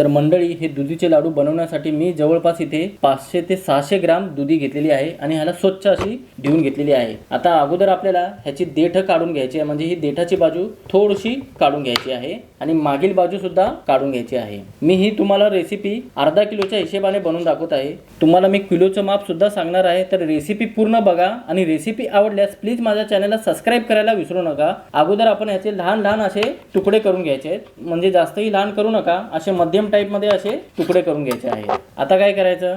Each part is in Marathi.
तर मंडळी हे दुधीचे लाडू बनवण्यासाठी मी जवळपास इथे पाचशे ते सहाशे ग्राम दुधी घेतलेली आहे आणि ह्याला स्वच्छ अशी धुवून घेतलेली आहे. आता अगोदर आपल्याला ह्याची देठ काढून घ्यायची आहे. म्हणजे ही देठाची बाजू थोडीशी काढून घ्यायची आहे आणि मागील बाजू सुद्धा काढून घ्यायची आहे. मी ही तुम्हाला रेसिपी अर्धा किलोच्या हिशेबाने बनवून दाखवत आहे. तुम्हाला मी किलोचं माप सुद्धा सांगणार आहे. तर रेसिपी पूर्ण बघा आणि रेसिपी आवडल्यास प्लीज माझ्या चॅनलला सबस्क्राईब करायला विसरू नका. अगोदर आपण ह्याचे लहान लहान असे तुकडे करून घ्यायचे आहेत. म्हणजे जास्तही लहान करू नका. असे मध्यम टाईपमध्ये असे तुकडे करून घ्यायचे आहेत. आता काय करायचं?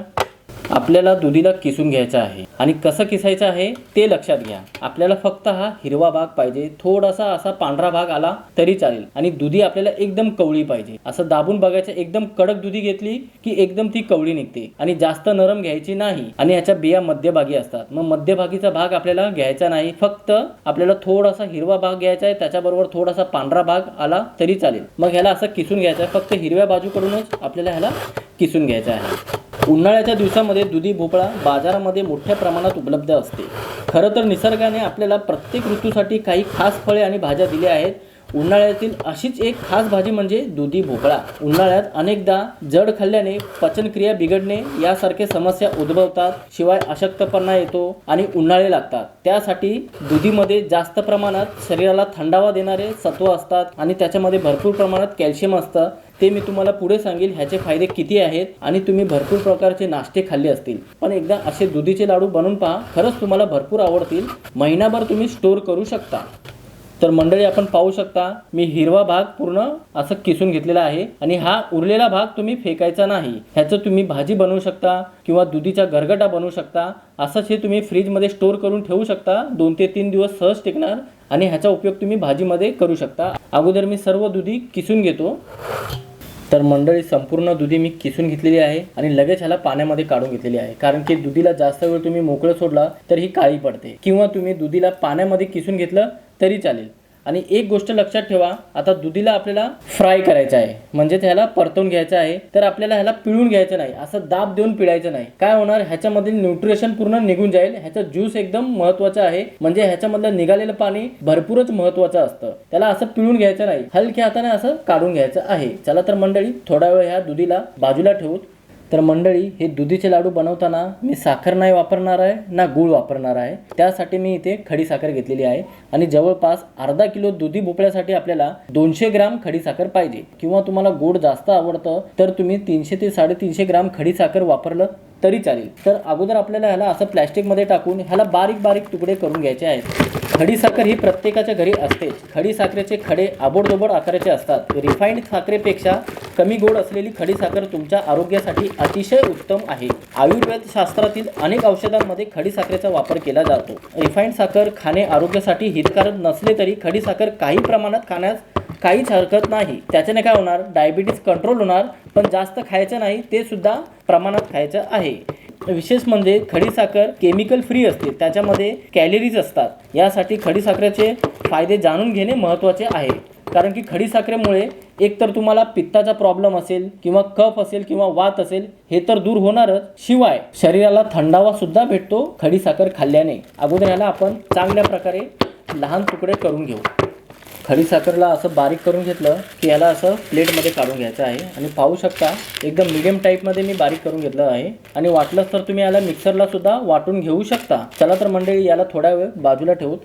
आपल्याला दुधीला किसून घ्यायचं आहे. आणि कसं किसायचं आहे ते लक्षात घ्या. आपल्याला फक्त हा हिरवा भाग पाहिजे. थोडासा असा पांढरा भाग आला तरी चालेल. आणि दुधी आपल्याला एकदम कवळी पाहिजे. असं दाबून बघायचं एकदम कडक दुधी घेतली की एकदम ती कवळी निघते. आणि जास्त नरम घ्यायची नाही. आणि ह्याच्या बिया मध्यभागी असतात. मग मध्यभागीचा भाग आपल्याला घ्यायचा नाही. फक्त आपल्याला थोडासा हिरवा भाग घ्यायचा आहे. त्याच्याबरोबर थोडासा पांढरा भाग आला तरी चालेल. मग ह्याला असं किसून घ्यायचं आहे. फक्त हिरव्या बाजूकडूनच आपल्याला ह्याला किसून घ्यायचं आहे. उन्हाळ्याच्या दिवसामध्ये दुधी भोपळा बाजारामध्ये मोठ्या प्रमाणात उपलब्ध असते. खरं तर निसर्गाने आपल्याला प्रत्येक ऋतूसाठी काही खास फळे आणि भाज्या दिल्या आहेत. उन्हाळ्यातील अशीच एक खास भाजी म्हणजे दुधी भोपळा. उन्हाळ्यात अनेकदा जड खाल्ल्याने पचनक्रिया बिघडणे यासारखे समस्या उद्भवतात शिवाय अशक्तपणा येतो आणि उन्हाळे लागतात. त्यासाठी दुधीमध्ये जास्त प्रमाणात शरीराला थंडावा देणारे सत्व असतात आणि त्याच्यामध्ये भरपूर प्रमाणात कॅल्शियम असतं. ते मी तुम्हाला पुढे सांगेल ह्याचे फायदे किती आहेत आणि तुम्ही भरपूर प्रकारचे नाश्ते खाल्ले असतील. पण एकदा असे दुधीचे लाडू बनवून पहा खरंच तुम्हाला भरपूर आवडतील. महिनाभर तुम्ही स्टोर करू शकता. तर मंडळी आपण पाहू शकता मी हिरवा भाग पूर्ण असं किसून घेतलेला आहे आणि हा उरलेला भाग तुम्ही फेकायचा नाही. ह्याचं तुम्ही भाजी बनवू शकता किंवा दुधीचा गरगटा बनवू शकता. असंच हे तुम्ही फ्रीजमध्ये स्टोर करून ठेवू शकता. दोन ते तीन दिवस सहज टिकणार. आणि ह्याचा उपयोग तुम्ही भाजीमध्ये करू शकता. अगोदर मी सर्व दुधी किसून घेतो. तर मंडळी संपूर्ण दुधी मी किसून घेतलेली आहे आणि लगेच ह्याला पाण्यामध्ये काढून घेतलेली आहे. कारण की दुधीला जास्त वेळ तुम्ही मोकळं सोडला तर ही काळी पडते. किंवा तुम्ही दुधीला पाण्यामध्ये किसून घेतलं तरी चालेल. आणि एक गोष्ट लक्षात ठेवा आता दुधीला आपल्याला फ्राय करायचं आहे. म्हणजे त्याला परतवून घ्यायचं आहे तर आपल्याला ह्याला पिळून घ्यायचं नाही. असं दाब देऊन पिळायचं नाही. काय होणार? ह्याच्यामधील न्यूट्रिशन पूर्ण निघून जाईल. ह्याचा ज्यूस एकदम महत्त्वाचा आहे. म्हणजे ह्याच्यामधलं निघालेलं पाणी भरपूरच महत्वाचं असतं. त्याला असं पिळून घ्यायचं नाही. हलक्या हाताने असं काढून घ्यायचं आहे. चला तर मंडळी थोडा वेळ ह्या दुधीला बाजूला ठेवून तर मंडळी हे दुधीचे लाडू बनवताना मी साखर नाही वापरणार आहे ना गूळ वापरणार आहे. त्यासाठी मी इथे खडी साखर घेतलेली आहे आणि जवळपास अर्धा किलो दुधी भोपळ्यासाठी आपल्याला दोनशे ग्राम खडी साखर पाहिजे. किंवा तुम्हाला गोड जास्त आवडतं तर तुम्ही तीनशे ते साडेतीनशे ग्राम खडी साखर वापरलं तरी चालेल. तर अगोदर आपल्याला ह्याला असं प्लॅस्टिकमध्ये टाकून ह्याला बारीक बारीक तुकडे करून घ्यायचे आहेत. खडी साखर ही प्रत्येकाच्या घरी असतेच खडी साखरेचे खडे आबोडदोबड आकाराचे असतात. रिफाईंड साखरेपेक्षा कमी गोड असलेली खडी साखर तुमच्या आरोग्यासाठी अतिशय उत्तम आहे. आयुर्वेद शास्त्रातील अनेक औषधांमध्ये खडी साखरेचा वापर केला जातो. रिफाईंड साखर खाणे आरोग्यासाठी हितकारक नसले तरी खडी साखर काही प्रमाणात खाण्यास काहीच हरकत नाही. त्याच्याने काय होणार? डायबिटीस कंट्रोल होणार पण जास्त खायचं नाही ते सुद्धा प्रमाणात खायचं आहे. विशेष म्हणजे खडीसाखर केमिकल फ्री असते. त्याच्यामध्ये कॅलरीज असतात. यासाठी खडीसाखरेचे फायदे जाणून घेणे महत्त्वाचे आहे. कारण की खडीसाखरेमुळे एकतर तुम्हाला पित्ताचा प्रॉब्लेम असेल किंवा कफ असेल किंवा वात असेल हे तर दूर होणारच. शिवाय शरीराला थंडावा सुद्धा भेटतो खडीसाखर खाल्ल्याने. अगोदर ह्याला आपण चांगल्या प्रकारे लहान तुकडे करून घेऊ. खडीसाखरला असं बारीक करून घेतलं की याला असं प्लेटमध्ये काढून घ्यायचं आहे. आणि पाहू शकता एकदम मिडियम टाईपमध्ये मी बारीक करून घेतलं आहे. आणि वाटलंच तर तुम्ही याला मिक्सरला सुद्धा वाटून घेऊ शकता. चला तर मंडळी याला थोडा वेळ बाजूला ठेवूत.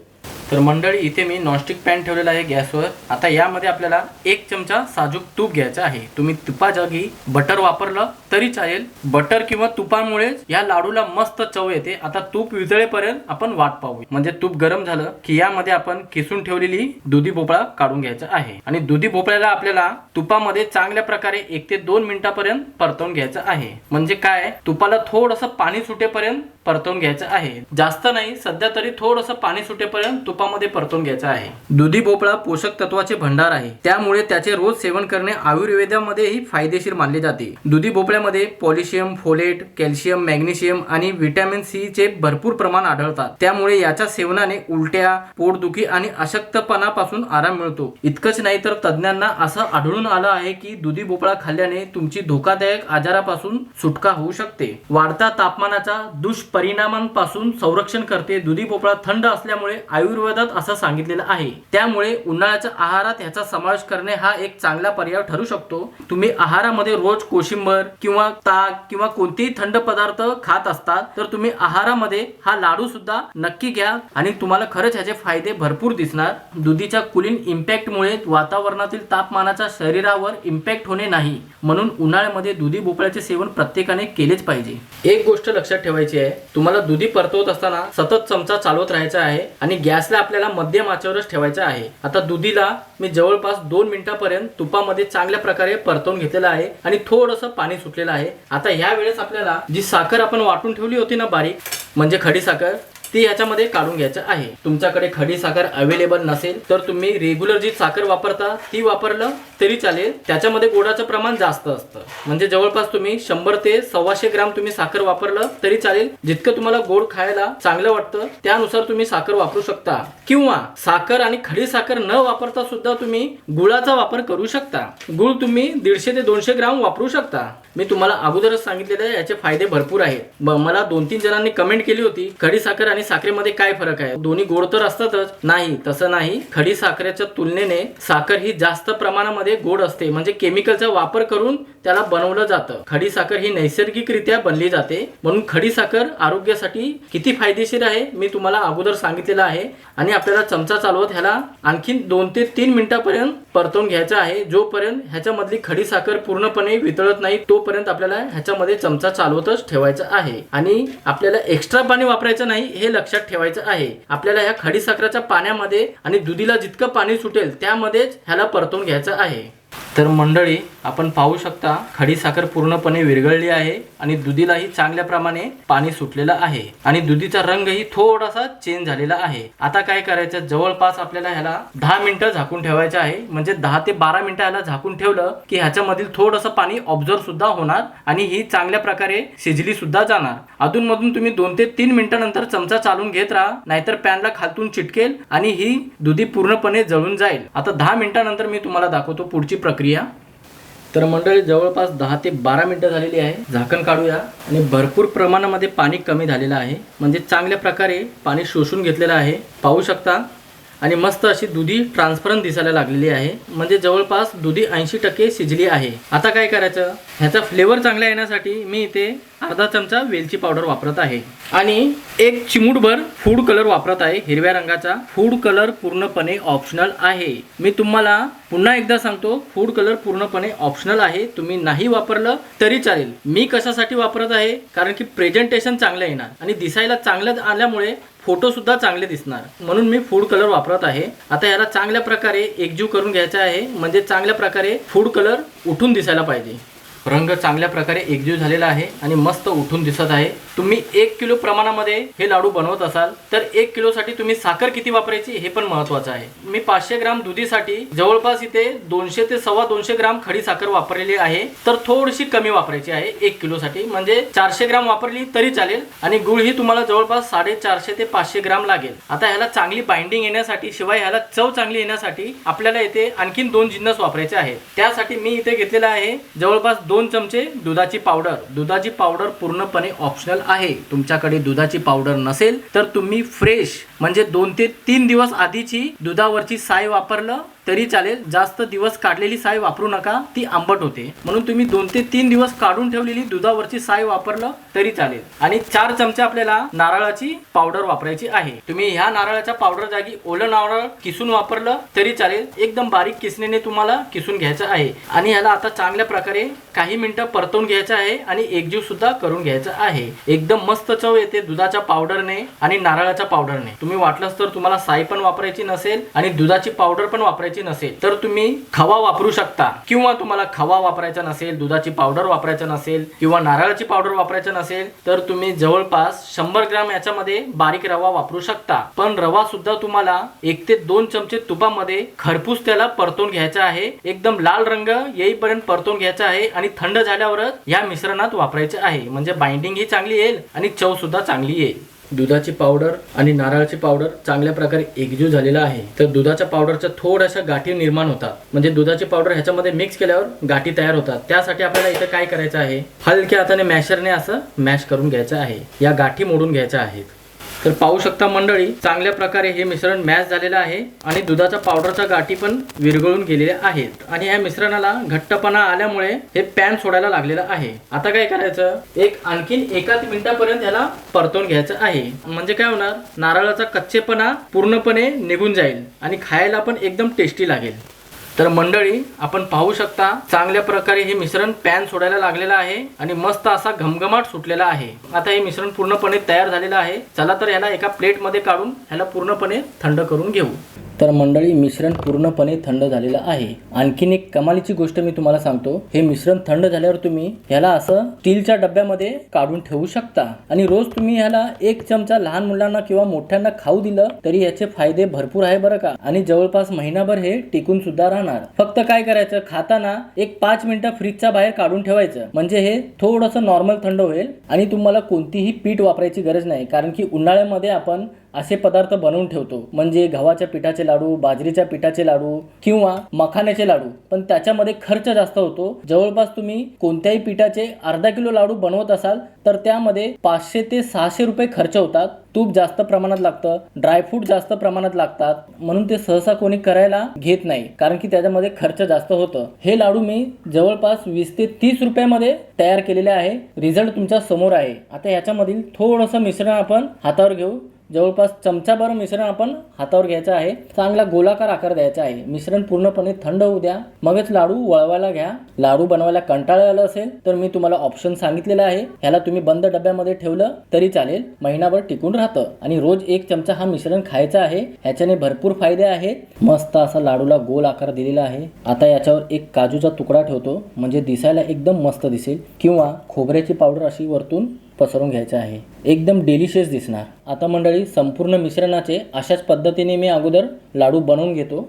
तर मंडळी इथे मी नॉनस्टिक पॅन ठेवलेला आहे गॅसवर. आता यामध्ये आपल्याला एक चमचा साजूक तूप घ्यायचा आहे. तुम्ही तुपा जागी बटर वापरलं तरी चालेल. बटर किंवा तुपामुळेच या लाडूला मस्त चव येते. आता तूप विजळेपर्यंत आपण वाट पाहू म्हणजे तूप गरम झालं की यामध्ये आपण किसून ठेवलेली दुधी भोपळा काढून घ्यायचा आहे. आणि दुधी भोपळ्याला आपल्याला तुपामध्ये चांगल्या प्रकारे एक ते दोन मिनिटापर्यंत परतवून घ्यायचं आहे. म्हणजे काय? तुपाला थोडंसं पाणी सुटेपर्यंत परतवून घ्यायचं आहे. जास्त नाही सध्या तरी थोडंसं पाणी सुटेपर्यंत तुपामध्ये परतवून घ्यायचं आहे. दुधी भोपळा पोषक तत्वाचे भंडार आहे. त्यामुळे त्याचे रोज सेवन करणे आयुर्वेदामध्येही फायदेशीर मानले जाते. दुधी भोपळ्यामध्ये पॉलिशियम फोलेट कॅल्शियम मॅग्नेशियम आणि व्हिटॅमिन सी चे भरपूर प्रमाण आढळतात. त्यामुळे याच्या सेवनाने उलट्या पोटदुखी आणि अशक्तपणापासून आराम मिळतो. इतकंच नाही तर तज्ज्ञांना असं आढळून आलं आहे की दुधी भोपळा खाल्ल्याने तुमची धोकादायक आजारापासून सुटका होऊ शकते. वाढता तापमानाचा दुष्परिणाम परिणामांपासून संरक्षण करते. दुधी भोपळा थंड असल्यामुळे आयुर्वेदात असं सांगितलेलं आहे. त्यामुळे उन्हाळ्याच्या आहारात ह्याचा समावेश करणे हा एक चांगला पर्याय ठरू शकतो. तुम्ही आहारामध्ये रोज कोशिंबर किंवा ताक किंवा कोणतेही थंड पदार्थ खात असतात तर तुम्ही आहारामध्ये हा लाडू सुद्धा नक्की घ्या आणि तुम्हाला खरंच ह्याचे फायदे भरपूर दिसणार. दुधीच्या कुलीन इम्पॅक्टमुळे वातावरणातील तापमानाचा शरीरावर इम्पॅक्ट होणे नाही. म्हणून उन्हाळ्यामध्ये दुधी भोपळ्याचे सेवन प्रत्येकाने केलेच पाहिजे. एक गोष्ट लक्षात ठेवायची आहे. तुम्हाला दुधी परतवत असताना सतत चमचा चालवत राहायचा आहे आणि गॅसला आपल्याला मध्यम आचेवरच ठेवायचा आहे. आता दुधीला मी जवळपास दोन मिनिटापर्यंत तुपामध्ये चांगल्या प्रकारे परतवून घेतलेलं आहे आणि थोडंसं पाणी सुटलेलं आहे. आता ह्या वेळेस आपल्याला जी साखर आपण वाटून ठेवली होती ना बारीक म्हणजे खडी साखर ती याच्यामध्ये काढून घ्यायचं आहे. तुमच्याकडे खडी साखर अवेलेबल नसेल तर तुम्ही रेग्युलर जी साखर वापरता ती वापरलं तरी चालेल. त्याच्यामध्ये गोडाचं प्रमाण जास्त असतं. म्हणजे जवळपास तुम्ही शंभर ते सव्वाशे ग्राम तुम्ही साखर वापरलं तरी चालेल. जितकं तुम्हाला गोड खायला चांगलं वाटतं त्यानुसार तुम्ही साखर वापरू शकता. किंवा साखर आणि खडी साखर न वापरता सुद्धा तुम्ही गुळाचा वापर करू शकता. गुळ तुम्ही दीडशे ते दोनशे ग्राम वापरू शकता. मी तुम्हाला अगोदरच सांगितलेलं आहे याचे फायदे भरपूर आहेत. मला दोन तीन जणांनी कमेंट केली होती खडी साखर आणि साखरेमध्ये काय फरक आहे? दोन्ही गोड तर असतातच. नाही तसं नाही. खडी साखरेच्या तुलनेने साखर ही जास्त प्रमाणामध्ये गोड असते. म्हणजे केमिकलचा वापर करून त्याला बनवलं जातं. खडी साखर ही नैसर्गिकरित्या बनली जाते. म्हणून खडी साखर आरोग्यासाठी किती फायदेशीर आहे मी तुम्हाला अगोदर सांगितलेलं आहे. आणि आपल्याला चमचा चालवत ह्याला आणखीन दोन ते तीन मिनिटापर्यंत परतवून घ्यायचं आहे. जोपर्यंत ह्याच्यामधली खडी साखर पूर्णपणे वितळत नाही तोपर्यंत आपल्याला ह्याच्यामध्ये चमचा चालवतच ठेवायचा आहे. आणि आपल्याला एक्स्ट्रा पाणी वापरायचं नाही हे लक्षात ठेवायचं आहे. आपल्याला ह्या खडीसाखराच्या पाण्यामध्ये आणि दुधीला जितकं पाणी सुटेल त्यामध्येच ह्याला परतवून घ्यायचं आहे. तर मंडळी आपण पाहू शकता खडी साखर पूर्णपणे विरघळली आहे आणि दुधीलाही चांगल्या प्रमाणे पाणी सुटलेलं आहे. आणि दुधीचा रंगही थोडासा चेंज झालेला आहे. आता काय करायचं? जवळपास आपल्याला ह्याला दहा मिनिटं झाकून ठेवायचं आहे. म्हणजे दहा ते बारा मिनिटं ह्याला झाकून ठेवलं की ह्याच्यामधील थोडंसं पाणी ऑब्झर्व सुद्धा होणार आणि ही चांगल्या प्रकारे शिजली सुद्धा जाणार. अधूनमधून तुम्ही दोन ते तीन मिनिटानंतर चमचा चालून घेत राहा नाहीतर पॅनला खालतून चिटकेल आणि ही दुधी पूर्णपणे जळून जाईल. आता दहा मिनिटानंतर मी तुम्हाला दाखवतो पुढची प्रक्रिया. तर मंडळी जवळपास दहा ते बारा मिनिटं झालेली आहे. झाकण काढूया. आणि भरपूर प्रमाणामध्ये पाणी कमी झालेलं आहे. म्हणजे चांगल्या प्रकारे पाणी शोषून घेतलेलं आहे. पाहू शकता आणि मस्त अशी दुधी ट्रान्सपरंट दिसायला लागलेली आहे. म्हणजे जवळपास दुधी ऐंशी टक्के शिजली आहे. आता काय करायचं? ह्याचा फ्लेवर चांगला येण्यासाठी मी इथे अर्धा चमचा वेलची पावडर वापरत आहे. आणि एक चिमूटभर फूड कलर वापरत आहे. हिरव्या रंगाचा फूड कलर पूर्णपणे ऑप्शनल आहे. मी तुम्हाला पुन्हा एकदा सांगतो फूड कलर पूर्णपणे ऑप्शनल आहे. तुम्ही नाही वापरलं तरी चालेल. मी कशासाठी वापरत आहे? कारण की प्रेझेंटेशन चांगलं येणार. आणि दिसायला चांगलं आल्यामुळे फोटो सुद्धा चांगले दिसणार. म्हणून मी फूड कलर वापरत आहे. आता याला चांगल्या प्रकारे एकजीव करून घ्यायचा आहे. म्हणजे चांगल्या प्रकारे फूड कलर उठून दिसायला पाहिजे. रंग चांगल्या प्रकारे एकजीव झालेला आहे आणि मस्त उठून दिसत आहे. तुम्ही एक किलो प्रमाणामध्ये हे लाडू बनवत असाल तर एक किलोसाठी तुम्ही साखर किती वापरायची हे पण महत्वाचं आहे. मी पाचशे ग्राम दुधीसाठी जवळपास इथे दोनशे ते सव्वा दोनशे ग्राम खडी साखर वापरलेली आहे. तर थोडीशी कमी वापरायची आहे एक किलोसाठी. म्हणजे चारशे ग्राम वापरली तरी चालेल आणि गुळ ही तुम्हाला जवळपास साडेचारशे ते पाचशे ग्राम लागेल. आता ह्याला चांगली बाइंडिंग येण्यासाठी शिवाय ह्याला चव चांगली येण्यासाठी आपल्याला इथे आणखीन दोन जिन्नस वापरायचे आहेत. त्यासाठी मी इथे घेतलेला आहे जवळपास दोन चमचे दुधाची पावडर. दुधाची पावडर पूर्णपणे ऑप्शनल आहे. तुमच्याकडे दुधाची पावडर नसेल तर तुम्ही फ्रेश म्हणजे दोन ते तीन दिवस आधीची दुधावरची साय वापरलं तरी चालेल. जास्त दिवस काढलेली साय वापरू नका ती आंबट होते. म्हणून तुम्ही दोन ते तीन दिवस काढून ठेवलेली दुधावरची साय वापरलं तरी चालेल. आणि चार चमचे आपल्याला नारळाची पावडर वापरायची आहे. तुम्ही ह्या नारळाच्या पावडर जागी ओलं नारळ किसून वापरलं तरी चालेल. एकदम बारीक किसणीने तुम्हाला किसून घ्यायचं आहे. आणि ह्याला आता चांगल्या प्रकारे काही मिनिटं परतवून घ्यायचं आहे आणि एकजीव सुद्धा करून घ्यायचं आहे. एकदम मस्त चव येते दुधाच्या पावडरने आणि नारळाच्या पावडरने. तुम्ही वाटलंच तर तुम्हाला साय पण वापरायची नसेल आणि दुधाची पावडर पण वापरायची नसेल तर तुम्ही खवा वापरू शकता. किंवा तुम्हाला खवा वापरायचा नसेल दुधाची पावडर वापरायचं नसेल किंवा नारळाची पावडर वापरायचं नसेल तर तुम्ही जवळपास शंभर ग्राम याच्यामध्ये बारीक रवा वापरू शकता. पण रवा सुद्धा तुम्हाला एक ते दोन चमचे तुपामध्ये खरपूस त्याला परतून घ्यायचा आहे. एकदम लाल रंग येईपर्यंत परतून घ्यायचा आहे आणि थंड झाल्यावरच या मिश्रणात वापरायचे आहे. म्हणजे बाइंडिंग ही चांगली येईल आणि चव सुद्धा चांगली येईल. दुधाची पावडर आणि नारळाची पावडर चांगल्या प्रकारे एकजीव झालेला आहे. तर दुधाच्या पावडरच्या थोड्याशा गाठी निर्माण होतात. म्हणजे दुधाची पावडर ह्याच्यामध्ये मिक्स केल्यावर गाठी तयार होतात. त्यासाठी आपल्याला इथं काय करायचं आहे? हलक्या हाताने मॅशरने असं मॅश करून घ्यायचं आहे. या गाठी मोडून घ्यायच्या आहेत. तर पाहू शकता मंडळी चांगल्या प्रकारे हे मिश्रण मॅच झालेलं आहे आणि दुधाच्या पावडरच्या गाठी पण विरघळून गेलेल्या आहेत. आणि ह्या मिश्रणाला घट्टपणा आल्यामुळे हे पॅन सोडायला लागलेलं आहे. आता काय करायचं? एक आणखीन एकाच मिनिटापर्यंत याला परतवून घ्यायचं आहे. म्हणजे काय होणार? नारळाचा कच्चेपणा पूर्णपणे निघून जाईल आणि खायला पण एकदम टेस्टी लागेल. तर मंडळी आपण पाहू शकता चांगल्या प्रकारे हे मिश्रण पॅन सोडायला लागलेलं आहे आणि मस्त असा घमघमाट सुटलेला आहे. आता हे मिश्रण पूर्णपणे तयार झालेलं आहे. चला तर ह्याला एका प्लेटमध्ये काढून ह्याला पूर्णपणे थंड करून घेऊ. तर मंडळी मिश्रण पूर्णपणे थंड झालेलं आहे. आणखीन एक कमालीची गोष्ट मी तुम्हाला सांगतो. हे मिश्रण थंड झाल्यावर तुम्ही ह्याला असं स्टीलच्या डब्यामध्ये काढून ठेवू शकता. आणि रोज तुम्ही ह्याला एक चमचा लहान मुलांना किंवा मोठ्यांना खाऊ दिलं तरी याचे फायदे भरपूर आहे बरं का. आणि जवळपास महिनाभर हे टिकून सुद्धा राहणार. फक्त काय करायचं? खाताना एक पाच मिनिटं फ्रीजच्या बाहेर काढून ठेवायचं. म्हणजे हे थोडंसं नॉर्मल थंड होईल आणि तुम्हाला कोणतीही पीठ वापरायची गरज नाही. कारण की उन्हाळ्यामध्ये आपण असे पदार्थ बनवून ठेवतो. म्हणजे गव्हाच्या पिठाचे लाडू बाजरीच्या पिठाचे लाडू किंवा मखाण्याचे लाडू. पण त्याच्यामध्ये खर्च जास्त होतो. जवळपास तुम्ही कोणत्याही पिठाचे अर्धा किलो लाडू बनवत असाल तर त्यामध्ये पाचशे ते सहाशे रुपये खर्च होतात. तूप जास्त प्रमाणात लागतं. ड्रायफ्रूट जास्त प्रमाणात लागतात. म्हणून ते सहसा कोणी करायला घेत नाही कारण की त्याच्यामध्ये खर्च जास्त होतं. हे लाडू मी जवळपास वीस ते तीस रुपयामध्ये तयार केलेले आहे. रिझल्ट तुमच्यासमोर आहे. आता याच्यामधील थोडंसं मिश्रण आपण हातावर घेऊ. जवळपास चमचाभर मिश्रण आपण हातावर घ्यायचं आहे. चांगला गोलाकार आकार द्यायचा आहे. मिश्रण पूर्णपणे थंड होऊ द्या. मगच लाडू वळवायला घ्या. लाडू बनवायला कंटाळा आला असेल तर मी तुम्हाला ऑप्शन सांगितलेलं आहे. ह्याला तुम्ही बंद डब्यामध्ये ठेवलं तरी चालेल. महिनाभर टिकून राहतं. आणि रोज एक चमचा हा मिश्रण खायचा आहे. ह्याच्याने भरपूर फायदे आहेत. मस्त असा लाडूला गोल आकार दिलेला आहे. आता याच्यावर एक काजूचा तुकडा ठेवतो. म्हणजे दिसायला एकदम मस्त दिसेल. किंवा खोबऱ्याची पावडर अशी वरतून पसरून घ्यायचं आहे. एकदम डेलिशियस दिसणार. आता मंडळी संपूर्ण मिश्रणाचे अशाच पद्धतीने मी अगोदर लाडू बनवून घेतो.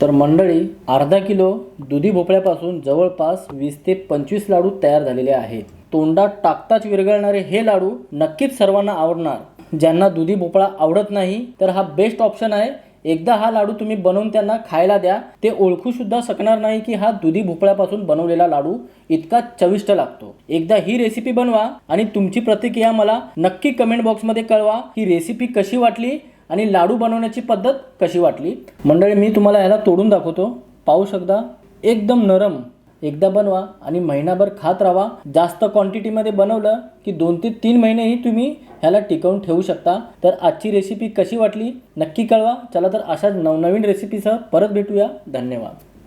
तर मंडळी अर्धा किलो दुधी भोपळ्यापासून जवळपास वीस ते पंचवीस लाडू तयार झालेले आहेत. तोंडात टाकताच विरघळणारे हे लाडू नक्कीच सर्वांना आवडणार. ज्यांना दुधी भोपळा आवडत नाही तर हा बेस्ट ऑप्शन आहे एकदा हा लाडू तुम्ही बनवून त्यांना खायला द्या. ते ओळखू सुद्धा शकणार नाही की हा दुधी भोपळ्यापासून बनवलेला लाडू इतका चविष्ट लागतो. एकदा ही रेसिपी बनवा आणि तुमची प्रतिक्रिया मला नक्की कमेंट बॉक्समध्ये कळवा. ही रेसिपी कशी वाटली आणि लाडू बनवण्याची पद्धत कशी वाटली? मंडळी मी तुम्हाला ह्याला तोडून दाखवतो. पाहू शकता एकदम नरम. एकदा बनवा आणि महिनाभर खात राहा. जास्त क्वांटिटीमध्ये बनवलं की दोन ते तीन महिनेही तुम्ही ह्याला टिकवून ठेवू शकता. तर आजची रेसिपी कशी वाटली? नक्की कळवा. चला तर अशाच नवनवीन रेसिपीसह परत भेटूया. धन्यवाद.